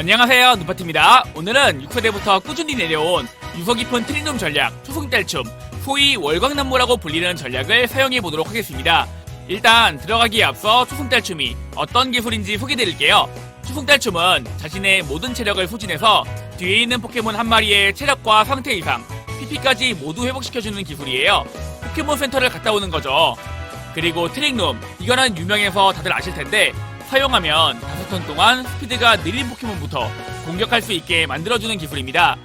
안녕하세요 누파티입니다. 오늘은 6세대부터 꾸준히 내려온 유서 깊은 트리놈 전략 초승달춤 소위 월광남무라고 불리는 전략을 사용해 보도록 하겠습니다. 일단 들어가기에 앞서 초승달춤이 어떤 기술인지 소개드릴게요. 초승달춤은 자신의 모든 체력을 소진해서 뒤에 있는 포켓몬 한 마리의 체력과 상태 이상 PP까지 모두 회복시켜주는 기술이에요. 포켓몬 센터를 갔다 오는 거죠. 그리고 트릭룸 이거는 유명해서 다들 아실 텐데 사용하면 5턴 동안 스피드가 느린 포켓몬부터 공격할 수 있게 만들어주는 기술입니다.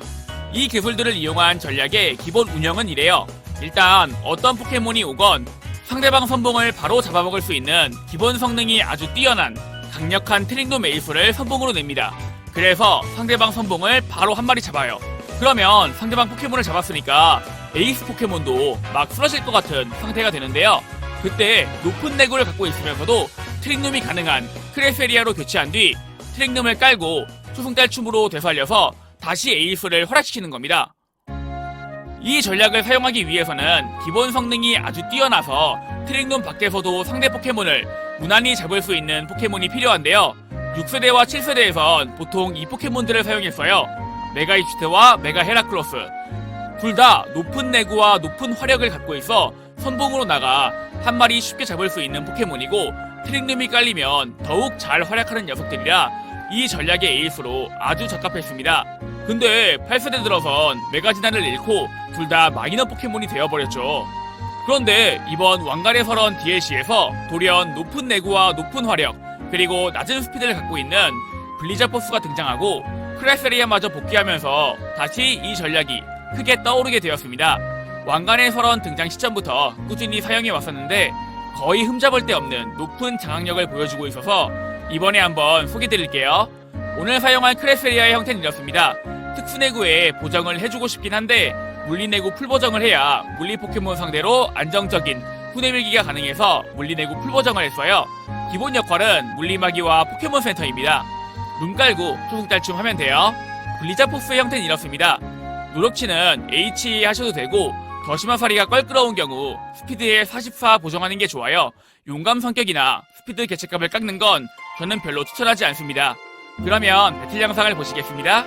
이 기술들을 이용한 전략의 기본 운영은 이래요. 일단 어떤 포켓몬이 오건 상대방 선봉을 바로 잡아먹을 수 있는 기본 성능이 아주 뛰어난 강력한 트릭룸 에이스를 선봉으로 냅니다. 그래서 상대방 선봉을 바로 한 마리 잡아요. 그러면 상대방 포켓몬을 잡았으니까 에이스 포켓몬도 막 쓰러질 것 같은 상태가 되는데요. 그때 높은 내구를 갖고 있으면서도 트릭룸이 가능한 크레세리아로 교체한 뒤 트릭룸을 깔고 초승달춤으로 되살려서 다시 에이스를 활약시키는 겁니다. 이 전략을 사용하기 위해서는 기본 성능이 아주 뛰어나서 트릭룸 밖에서도 상대 포켓몬을 무난히 잡을 수 있는 포켓몬이 필요한데요. 6세대와 7세대에선 보통 이 포켓몬들을 사용했어요. 메가 이치트와 메가 헤라클로스. 둘 다 높은 내구와 높은 화력을 갖고 있어 선봉으로 나가 한 마리 쉽게 잡을 수 있는 포켓몬이고 트릭룸이 깔리면 더욱 잘 활약하는 녀석들이라 이 전략의 에이스로 아주 적합했습니다. 근데 8세대 들어선 메가지단을 잃고 둘 다 마이너 포켓몬이 되어버렸죠. 그런데 이번 왕관의 설원 DLC에서 돌연 높은 내구와 높은 화력 그리고 낮은 스피드를 갖고 있는 블리자 포스가 등장하고 크레세리아마저 복귀하면서 다시 이 전략이 크게 떠오르게 되었습니다. 왕관의 설원 등장 시점부터 꾸준히 사용해 왔었는데 거의 흠잡을 데 없는 높은 장악력을 보여주고 있어서 이번에 한번 소개드릴게요. 오늘 사용한 크레세리아의 형태는 이렇습니다. 특수내구에 보정을 해주고 싶긴 한데 물리내구 풀보정을 해야 물리 포켓몬 상대로 안정적인 후내밀기가 가능해서 물리내구 풀보정을 했어요. 기본 역할은 물리마기와 포켓몬 센터입니다. 눈 깔고 초승달춤 하면 돼요. 블리자 포스의 형태는 이렇습니다. 노력치는 H 하셔도 되고 더 심한 사리가 껄끄러운 경우 스피드에 44 보정하는 게 좋아요. 용감 성격이나 스피드 개체값을 깎는 건 저는 별로 추천하지 않습니다. 그러면 배틀 영상을 보시겠습니다.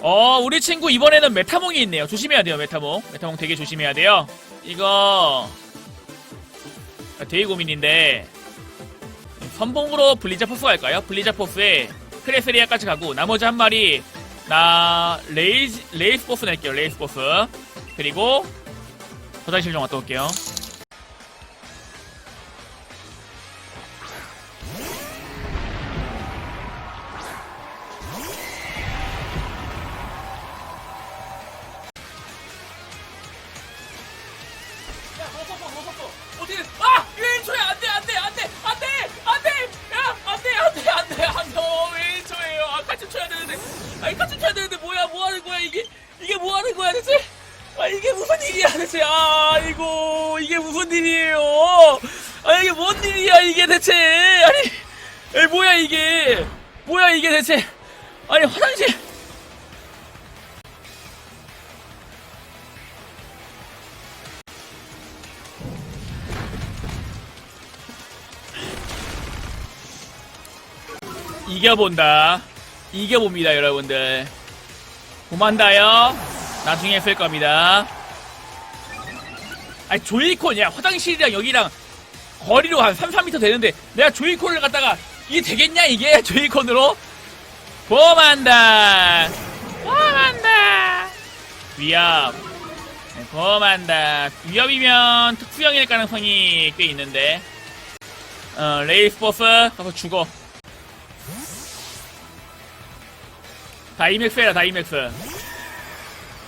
어, 우리 친구 이번에는 메타몽이 있네요. 조심해야 돼요, 메타몽. 메타몽 되게 조심해야 돼요. 이거 되게 고민인데 선봉으로 블리자 포스 갈까요? 블리자 포스에 크레세리아까지 가고 나머지 한 마리 나 레이즈 레이스 포스 낼게요. 레이스 포스 그리고 화장실 좀 갔다 올게요. 대체 아 이거 이게 무슨 일이에요 아 이게 뭔 일이야 이게 대체 아니 에 뭐야 이게 뭐야 이게 대체 아니 화장실 이겨본다. 이겨봅니다, 여러분들. 고만다요. 나중에 쓸 겁니다. 아니, 조이콘이야. 화장실이랑 여기랑 거리로 한 3, 4m 되는데, 내가 조이콘을 갖다가, 이게 되겠냐, 이게? 조이콘으로? 범한다. 범한다. 위협. 네, 범한다. 위협이면 특수형일 가능성이 꽤 있는데. 어, 레이스 버스 가서 죽어. 다이맥스 해라 다이맥스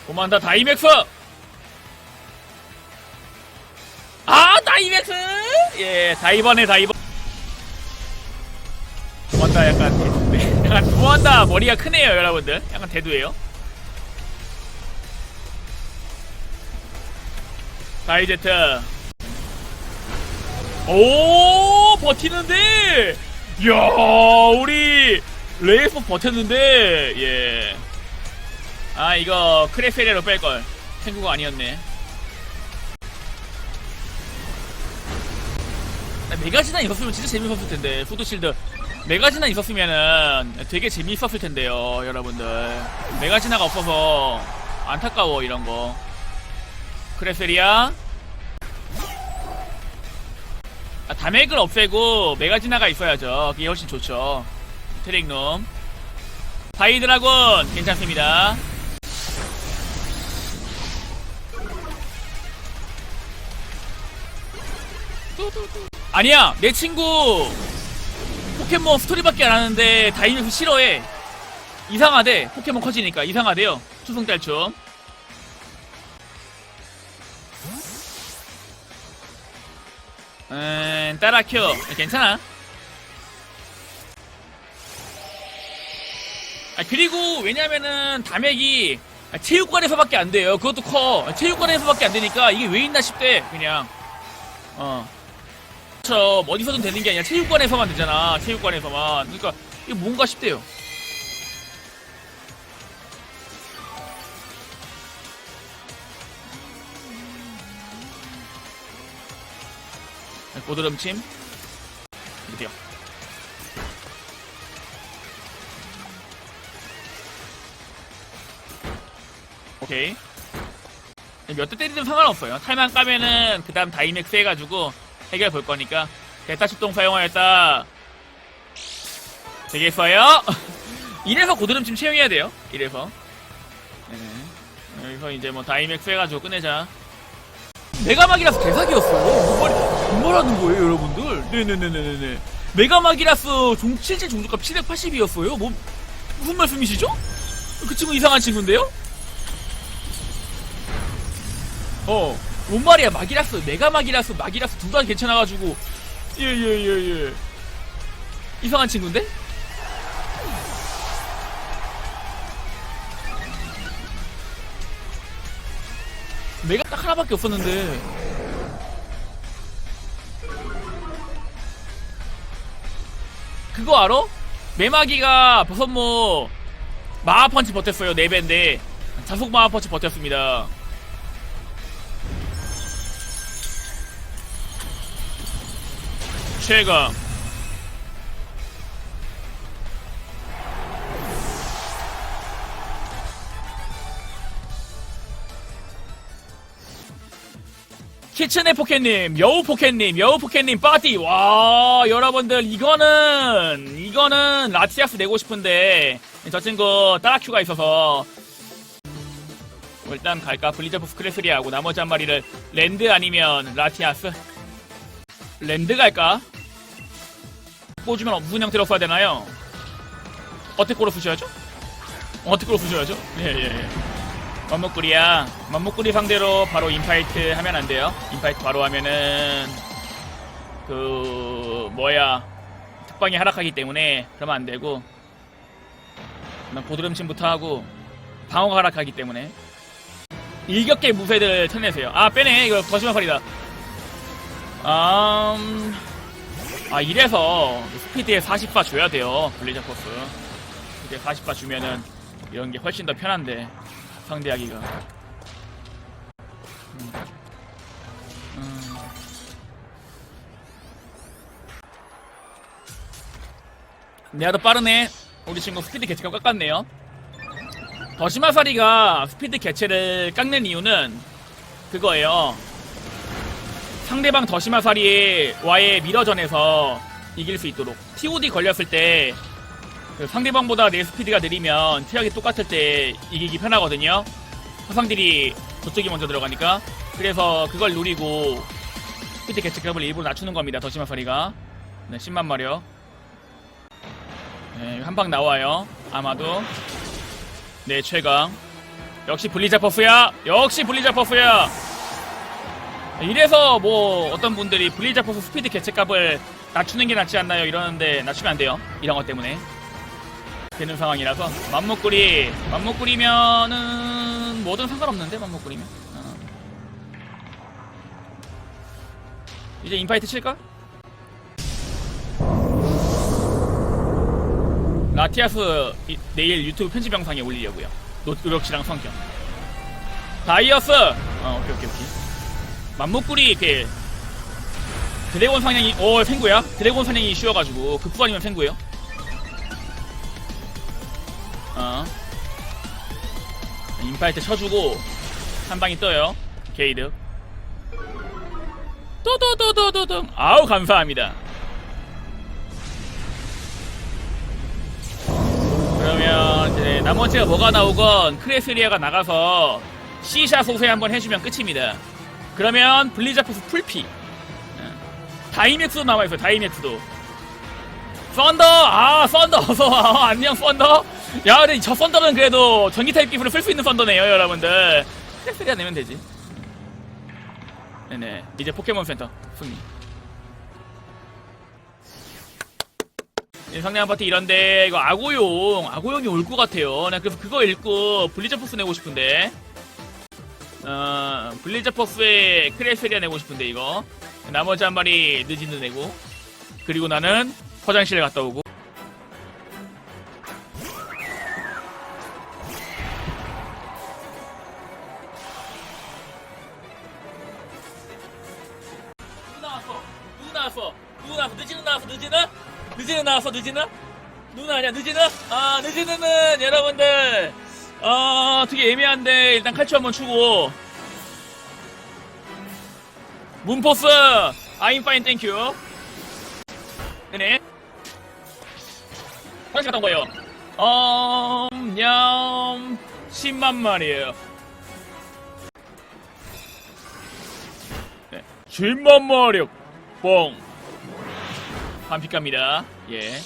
고만다 다이맥스 예 다이버네 다이버 고만다 약간 대두인데 약간 고만다 머리가 크네요 여러분들. 약간 대두예요. 다이제트 오 버티는데! 이야 우리 레이스 버텼는데 예. 아 이거 크레세리로 뺄 걸. 탱구가 아니었네 메가지나 있었으면 진짜 재밌었을 텐데 푸드실드. 메가지나 있었으면은 되게 재미있었을 텐데요 여러분들. 메가지나가 없어서 안타까워 이런 거. 크레세리아. 아, 다맥을 없애고 메가지나가 있어야죠. 그게 훨씬 좋죠. 트릭놈 바이드라곤 괜찮습니다 아니야 내 친구 포켓몬 스토리밖에 안 하는데 다이면서 싫어해. 이상하대 포켓몬 커지니까. 이상하대요 추송 딸춤 음 따라큐 괜찮아. 아 그리고 왜냐면은 다맥이 체육관에서밖에 안 돼요. 그것도 커. 체육관에서밖에 안 되니까 이게 왜 있나 싶대 그냥. 어 그쵸 어디서든 되는 게 아니라 체육관에서만 되잖아. 체육관에서만. 그러니까 이게 뭔가 싶대요. 고드름침. 드디어 오케이. 몇 대 때리든 상관없어요. 탈만 까면은 그 다음 다이맥스 해가지고 해결 볼 거니까. 대타 출동 사용하였다 되겠어요? 이래서 고드름침 채용해야 돼요. 이래서. 네. 여기서 이제 뭐 다이맥스 해가지고 끝내자. 메가마기라스 대사기였어 뭔, 말하는 거예요 여러분들? 네네네네네 메가마기라스 종, 실제 종족값 780이었어요. 뭐 무슨 말씀이시죠? 그 친구 이상한 친구인데요? 어, 뭔 말이야, 마기라스, 메가 마기라스, 마기라스 둘 다 괜찮아가지고. 예, 예, 예, 예. 이상한 친구인데? 메가 딱 하나밖에 없었는데. 그거 알아? 메마기가 버섯모 마하펀치 버텼어요, 4배인데. 자속 마하펀치 버텼습니다. 최강 키친의 포켓님, 여우 포켓님, 여우 포켓님 파티. 와, 여러분들 이거는 이거는 라티아스 내고 싶은데 저 친구 따라큐가 있어서 뭐 일단 갈까 블리자프 스크레스리하고 나머지 한 마리를 랜드 아니면 라티아스 랜드 갈까? 꽂으면 무슨 형태로 써야 되나요? 어택고로 쓰셔야죠? 어택고로 쓰셔야죠? 예예예. 예, 맘목구리야. 맘목구리 상대로 바로 인파이트 하면 안 돼요. 인파이트 바로 하면은 그 뭐야? 특방이 하락하기 때문에 그러면 안 되고 난 고드름침부터 하고 방어가 하락하기 때문에 일격계 무쇠들 쳐내세요. 아 빼네. 이거 거시마살이다. 음... 아 이래서 스피드에 40바 줘야 돼요 블리자 코스. 스피드에 40바 주면은 이런 게 훨씬 더 편한데 상대하기가. 음. 음. 내가 더 빠르네. 우리 친구 스피드 개체가 깎았네요. 더시마사리가 스피드 개체를 깎는 이유는 그거예요 상대방 더시마사리와의 미러전에서 이길 수 있도록 TOD 걸렸을 때그 상대방보다 내 스피드가 느리면 체력이 똑같을 때 이기기 편하거든요. 화상들이 저쪽이 먼저 들어가니까. 그래서 그걸 노리고 스피드 개체값을 일부러 낮추는 겁니다 더시마사리가. 네 10만 마력. 네, 한방 나와요 아마도. 네 최강. 역시 블리자 퍼프야! 역시 블리자 퍼프야 이래서 뭐 어떤 분들이 블리자 퍼프 스피드 개체값을 낮추는 게 낫지 않나요? 이러는데 낮추면 안 돼요. 이런 것 때문에. 되는 상황이라서 맘목구리 맘목구리면은 뭐든 상관없는데 맘목구리면. 어. 이제 인파이트 칠까? 라티아스 이- 내일 유튜브 편집 영상에 올리려고요. 노- 노력치랑 성격. 다이어스! 어 오케이 오케이 오케이 맘목구리 이렇게 드래곤 사냥이 오 생구야? 드래곤 사냥이 쉬워가지고 급부 아니면 생구예요? 어. 인파이트 쳐주고 한 방이 떠요. 게이드. 또또또또또또. 아우 감사합니다. 그러면 이제 나머지가 뭐가 나오건 크레스리아가 나가서 C샷 소세 한번 해주면 끝입니다 그러면 블리자포스 풀피. 다이맥스도 남아있어요 다이맥스도. 썬더! 아 썬더 어서 와. 어, 안녕 썬더. 야 근데 저 썬더는 그래도 전기 타입 기술을 쓸 수 있는 썬더네요 여러분들. 크레스리아 내면 되지. 네네. 이제 포켓몬 센터 승리. 예, 상대방 파티 이런데 이거 아고용 아고용이 올 것 같아요. 나 그래서 그거 읽고 블리자포스 내고 싶은데 어 블리자포스의 크레스리아 내고 싶은데 이거 나머지 한 마리 느진드 내고 그리고 나는 화장실에 갔다 오고 누구 나왔어? 누구 나왔어? 누구 나왔어? 느진드 나왔어? 느진드? 느진드 나왔어? 느진드? 누구 아니야? 느진드? 아 느진드는 여러분들 어 되게 애매한데 일단 칼치 한번 추고. 문포스! 아임 파인 땡큐. 네네. 화장실 갔다 온 거예요. 어... 냠. 10만 마리에요. 네. 10만 마력 뻥. 반피 갑니다. 예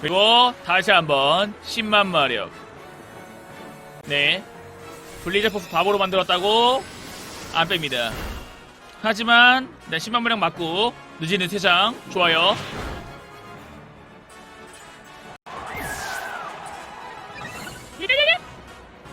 그리고 다시 한번 10만 마력 네 블리자 포스 바보로 만들었다고 안 뺍니다. 하지만 네, 10만 마력 맞고 늦은 퇴장 좋아요.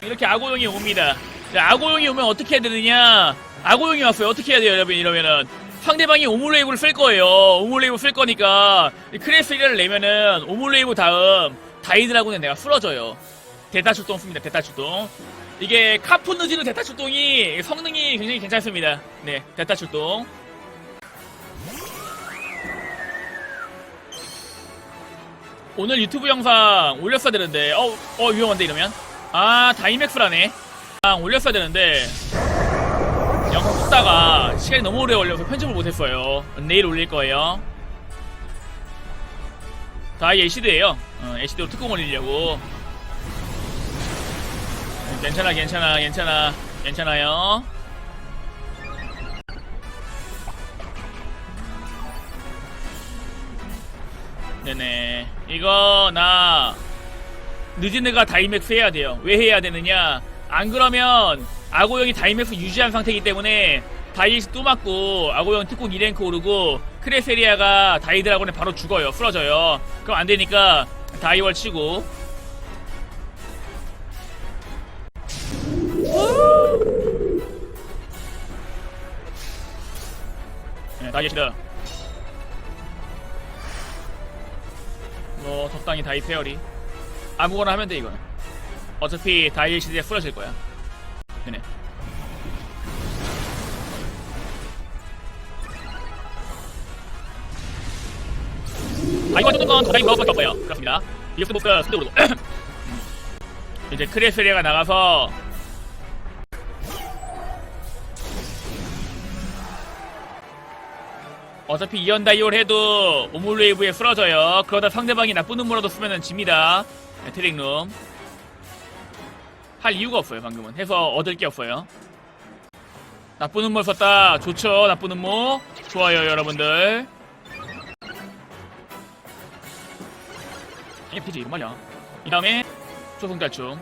이렇게 아고용이 옵니다. 자, 아고용이 오면 어떻게 해야 되느냐? 아고용이 왔어요. 어떻게 해야 돼요, 여러분? 이러면은 상대방이 오물웨이브를 쓸 거예요. 오물웨이브 쓸 거니까 크레스 1을 내면은 오물웨이브 다음 다이드라고는 내가 쓰러져요. 대타 출동 씁니다. 대타 출동. 이게 느지는 대타 출동이 성능이 굉장히 괜찮습니다. 네, 대타 출동. 오늘 유튜브 영상 올렸어야 되는데, 어, 어 위험한데 이러면? 아, 다이맥스라네. 아, 올렸어야 되는데 영상 찍다가 시간이 너무 오래 걸려서 편집을 못했어요. 내일 올릴 거예요. 다이 애시드예요. 어, 애시드로 특공 올리려고. 괜찮아 괜찮아 괜찮아 괜찮아요 네네 이거 나 느지느가 다이맥스 해야 돼요 왜 해야 되느냐 안 그러면 아고형이 다이맥스 유지한 상태이기 때문에 다이엑스 또 맞고 아고형 특공 2랭크 오르고 크레세리아가 다이드라곤에 바로 죽어요 쓰러져요 그럼 안 되니까 다이월 치고 네, 다이시다. 뭐 적당히 다이 페어리. 아무거나 하면 돼 이거는. 어차피 다이 시대에 쓰러질 거야. 네네. 아 이거 정도는 가장 먹을 수밖에 없어요. 그렇습니다. 이렇게 보니까 스도 오르고. 이제 크레스리아가 나가서 어차피 이연 다이올 해도 오물웨이브에 쓰러져요. 그러다 상대방이 나쁜 음모라도 쓰면은 집니다. 네, 트릭룸. 할 이유가 없어요, 방금은. 해서 얻을 게 없어요. 나쁜 음모 썼다. 좋죠, 나쁜 음모. 좋아요, 여러분들. 이게 피지, 말이야. 이 다음에 초승달춤.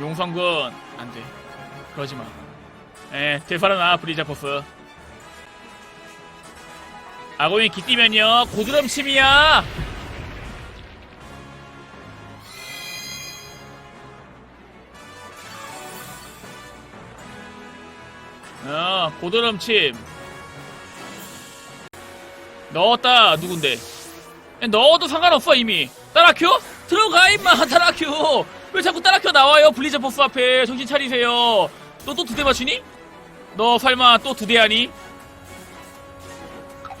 용성군 안돼 그러지마 에 되살아나 브리자 포스 아고인 기띠면요. 고드름침이야. 어 고드름침. 넣었다 누군데? 야, 넣어도 상관없어 이미. 따라큐? 들어가 임마 따라큐. 왜 자꾸 따라큐 나와요 블리자 보스 앞에? 정신 차리세요. 너 또 두 대 맞추니? 너 설마 또 두 대 하니?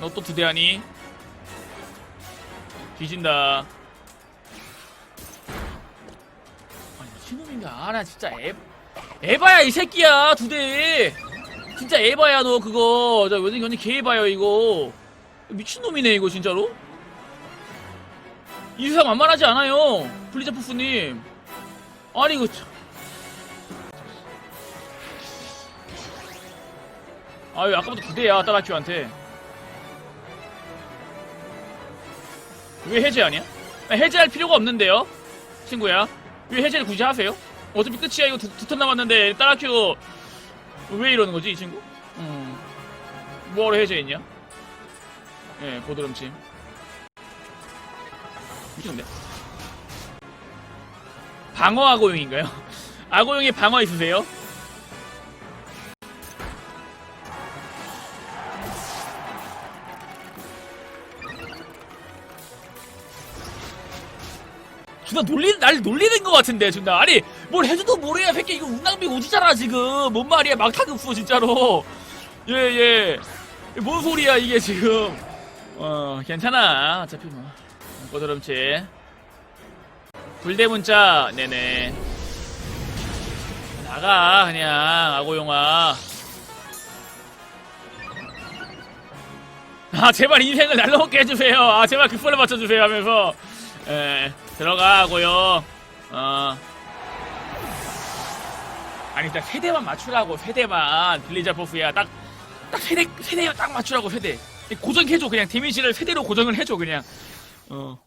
너 또 두 대 하니? 뒤진다. 아니 미친놈인가 아나 진짜. 에 에바야 이 새끼야 두 대. 진짜 에바야 너 그거. 저 완전 완전 개 에바야 이거. 미친놈이네 이거 진짜로. 이 세상 만만하지 않아요 블리자푸스님. 아니 이거 참. 아유 아까부터 두 대야 따라큐한테 왜 해제 아니야? 아니, 해제할 필요가 없는데요 친구야 왜 해제를 굳이 하세요? 어차피 끝이야 이거 두, 두턴 남았는데 따라큐 왜 이러는 거지 이 친구? 음 뭐하러 해제했냐? 예 보드름침 미쳤는데 방어 악어용인가요? 악어용에 방어 있으세요? 존나 놀리, 날 놀리는 것 같은데, 존나. 아니, 뭘 해줘도 모래야, 새끼. 이거 운낭비 오지잖아, 지금. 뭔 말이야, 막타급수, 진짜로. 예, 예. 뭔 소리야, 이게 지금. 어, 괜찮아. 어차피 뭐. 꼬드름치. 불대문자, 네네. 나가, 그냥, 아고용아. 아, 제발 인생을 날라먹게 해주세요. 아, 제발 급선을 맞춰주세요 하면서. 에, 들어가고요. 어. 아니, 딱 세대만 맞추라고, 세대만. 블리자 버프야. 딱, 딱 세대, 세대 딱 맞추라고, 세대. 고정해줘, 그냥. 데미지를 세대로 고정을 해줘, 그냥. 어.